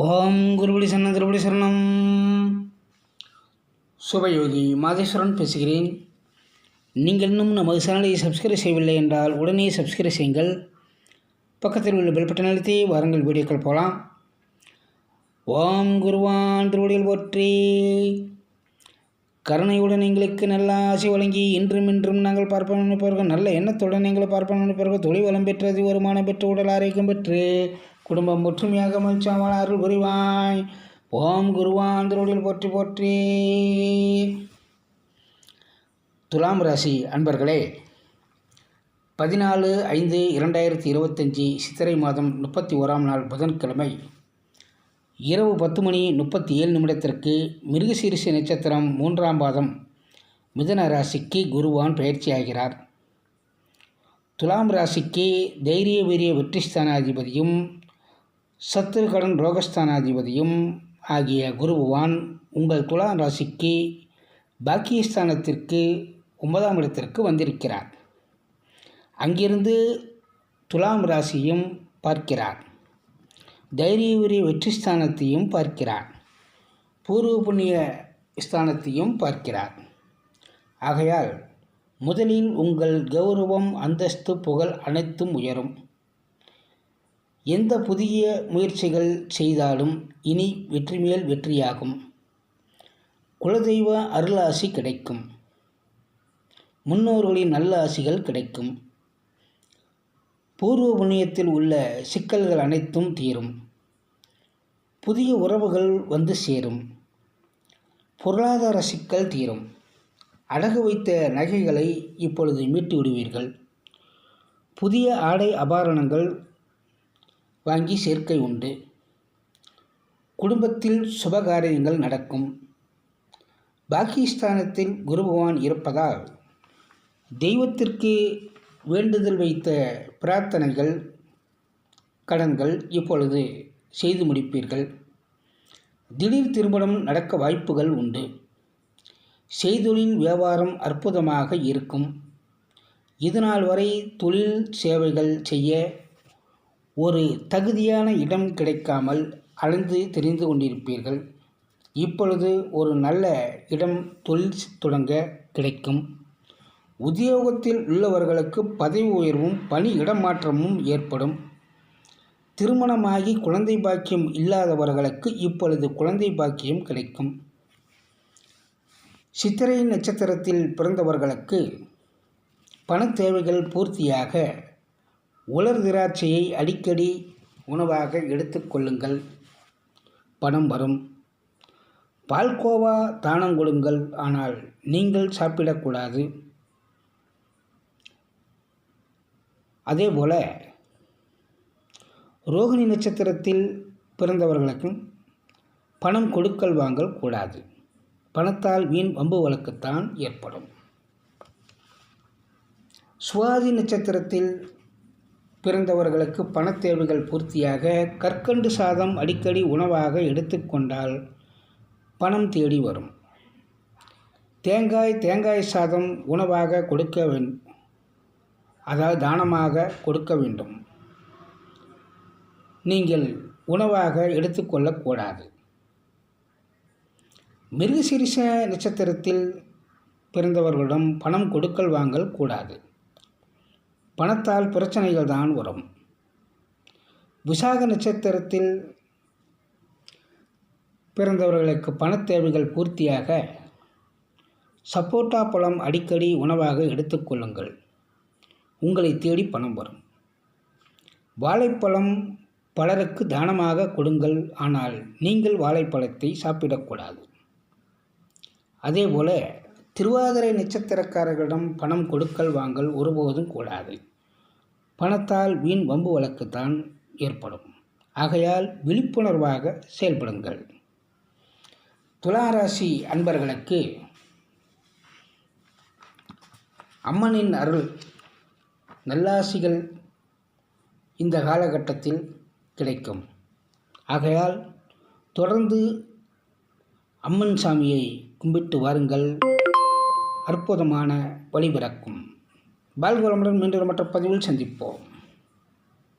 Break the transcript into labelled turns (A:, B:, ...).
A: ஓம் குருபடி சரணம் திருபடி சரணம். சுபயோகி மாதேஸ்வரன் பேசுகிறேன். நீங்கள் இன்னும் நமது சேனலை சப்ஸ்கிரைப் செய்யவில்லை என்றால் உடனே சப்ஸ்கிரைப் செய்யுங்கள். பக்கத்தில் உள்ள பெல் பட்டன் அழுத்தி வாருங்கள் வீடியோக்கள் போகலாம் ஓம் குருவான் திருவடியில் போற்றி. கருணையுடன் எங்களுக்கு நல்ல ஆசை வழங்கி இன்றும் இன்றும் நாங்கள் பார்ப்போம் நினைப்பவர்கள் நல்ல எண்ணத்துடன் எங்களை பார்ப்போம் நினைப்பவர்கள் தொழில் வளம் பெற்றது வருமானம் பெற்று உடல் ஆரோக்கியம் பெற்று குடும்பம் ஒற்றுமையாக மகிழ்ச்சியாமல் அருள் புரிவாய். ஓம் குருவான் திருவடியில் போற்றி போற்றி. துலாம் ராசி அன்பர்களே பதினாலு ஐந்து இரண்டாயிரத்தி இருபத்தஞ்சி சித்திரை மாதம் முப்பத்தி ஓராம் நாள் புதன்கிழமை. இரவு பத்து மணி முப்பத்தி ஏழு நிமிடத்திற்கு மிருகசீரிச நட்சத்திரம் மூன்றாம் பாதம் மிதன ராசிக்கு குருவான் பயிற்சியாகிறார். துலாம் ராசிக்கு தைரிய வீரிய வெற்றிஸ்தானாதிபதியும் ஸ்தானாதிபதியும் சத்துருகடன் ரோகஸ்தானாதிபதியும் ஆகிய குருபவான் உங்கள் துலாம் ராசிக்கு பாக்கியஸ்தானத்திற்கு ஒன்பதாம் இடத்திற்கு வந்திருக்கிறார். அங்கிருந்து துலாம் ராசியும் பார்க்கிறார். தைரியவரி வெற்றி ஸ்தானத்தையும் பார்க்கிறார். பூர்வ புண்ணிய ஸ்தானத்தையும் பார்க்கிறார். ஆகையால் முதலில் உங்கள் கௌரவம் அந்தஸ்து புகழ் அனைத்தும் உயரும். எந்த புதிய முயற்சிகள் செய்தாலும் இனி வெற்றி மேல் வெற்றியாகும். குலதெய்வ அருளாசி கிடைக்கும். முன்னோர்களின் நல்ல ஆசிகள் கிடைக்கும். பூர்வ புண்ணியத்தில் உள்ள சிக்கல்கள் அனைத்தும் தீரும். புதிய உறவுகள் வந்து சேரும். பொருளாதார சிக்கல் தீரும். அடகு வைத்த நகைகளை இப்பொழுது மீட்டு விடுவீர்கள். புதிய ஆடை அபாரணங்கள் வாங்கி சேர்க்கை உண்டு. குடும்பத்தில் சுபகாரியங்கள் நடக்கும். பாகிஸ்தானத்தில் குரு பகவான் இருப்பதால் தெய்வத்திற்கு வேண்டுதல் வைத்த பிரார்த்தனைகள் கடன்கள் இப்பொழுது செய்து முடிப்பீர்கள். திடீர் திருமணம் நடக்க வாய்ப்புகள் உண்டு. செய்தொழில் வியாபாரம் அற்புதமாக இருக்கும். இதுநாள் வரை தொழில் சேவைகள் செய்ய ஒரு தகுதியான இடம் கிடைக்காமல் அலைந்து தெரிந்து கொண்டிருப்பீர்கள். இப்பொழுது ஒரு நல்ல இடம் தொழில் தொடங்க கிடைக்கும். உத்தியோகத்தில் உள்ளவர்களுக்கு பதவி உயர்வும் பணி இடமாற்றமும் ஏற்படும். திருமணமாகி குழந்தை பாக்கியம் இல்லாதவர்களுக்கு இப்பொழுது குழந்தை பாக்கியம் கிடைக்கும். சித்திரை நட்சத்திரத்தில் பிறந்தவர்களுக்கு பண தேவைகள் பூர்த்தியாக உலர் திராட்சையை அடிக்கடி உணவாக எடுத்துக்கொள்ளுங்கள் பணம் வரும். பால்கோவா தானம் கொடுங்கள். ஆனால் நீங்கள் சாப்பிடக்கூடாது. அதே போல் ரோகிணி நட்சத்திரத்தில் பிறந்தவர்களுக்கும் பணம் கொடுக்கல் வாங்கல் கூடாது. பணத்தால் வீண் வம்பு வழக்குத்தான் ஏற்படும். சுவாதி நட்சத்திரத்தில் பிறந்தவர்களுக்கு பணத் தேவைகள் பூர்த்தியாக கற்கண்டு சாதம் அடிக்கடி உணவாக எடுத்துக்கொண்டால் பணம் தேடி வரும். தேங்காய் தேங்காய் சாதம் உணவாக கொடுக்க வேண்டும் அதாவது தானமாக கொடுக்க வேண்டும். நீங்கள் உணவாக எடுத்துக்கொள்ளக்கூடாது மிருகசிரிச நட்சத்திரத்தில் பிறந்தவர்களிடம் பணம் கொடுக்கல் வாங்கல் கூடாது. பணத்தால் பிரச்சனைகள் தான் வரும். விசாக நட்சத்திரத்தில் பிறந்தவர்களுக்கு பண தேவைகள் பூர்த்தியாக சப்போட்டா பழம் அடிக்கடி உணவாக எடுத்துக்கொள்ளுங்கள் உங்களை தேடி பணம் வரும். வாழைப்பழம் பலருக்கு தானமாக கொடுங்கள் ஆனால் நீங்கள் வாழைப்பழத்தை சாப்பிடக்கூடாது. அதேபோல் திருவாதிரை நட்சத்திரக்காரர்களிடம் பணம் கொடுக்கல் வாங்கல் ஒருபோதும் கூடாது. பணத்தால் வீண் வம்பு வழக்கு தான் ஏற்படும். ஆகையால் விழிப்புணர்வாக செயல்படுங்கள். துளாராசி அன்பர்களுக்கு அம்மனின் அருள் நல்லாசிகள் இந்த காலகட்டத்தில் கிடைக்கும். ஆகையால் தொடர்ந்து அம்மன் சாமியை கும்பிட்டு வாருங்கள். அற்புதமான வழிபிறக்கும் பால்குரமுடன் மீண்டும் மற்ற பதிவில் சந்திப்போம்.